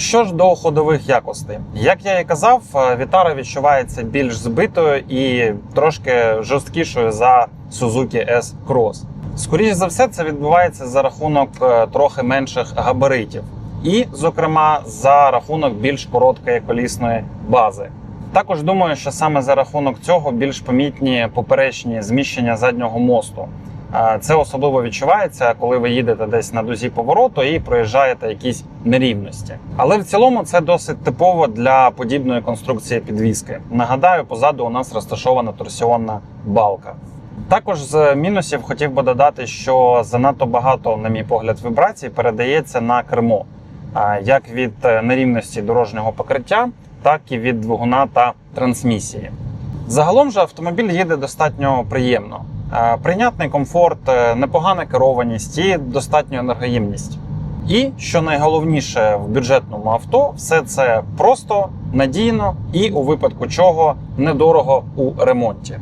Що ж до ходових якостей, як я і казав, е, Вітара відчувається більш збитою і трошки жорсткішою за Suzuki S-Cross. Скоріше за все, це відбувається за рахунок е, трохи менших габаритів, і, зокрема, за рахунок більш короткої колісної бази. Також думаю, що саме за рахунок цього більш помітні поперечні зміщення заднього мосту. Це особливо відчувається, коли ви їдете десь на дузі повороту і проїжджаєте якісь нерівності. Але в цілому це досить типово для подібної конструкції підвіски. Нагадаю, позаду у нас розташована торсіонна балка. Також з мінусів хотів би додати, що занадто багато, на мій погляд, вібрацій передається на кермо, як від е, нерівності дорожнього покриття, так і від двигуна та трансмісії. Загалом же автомобіль їде достатньо приємно. Е, Прийнятний комфорт, е, непогана керованість і достатньо енергоємність. І що найголовніше в бюджетному авто, все це просто, надійно і у випадку чого недорого у ремонті.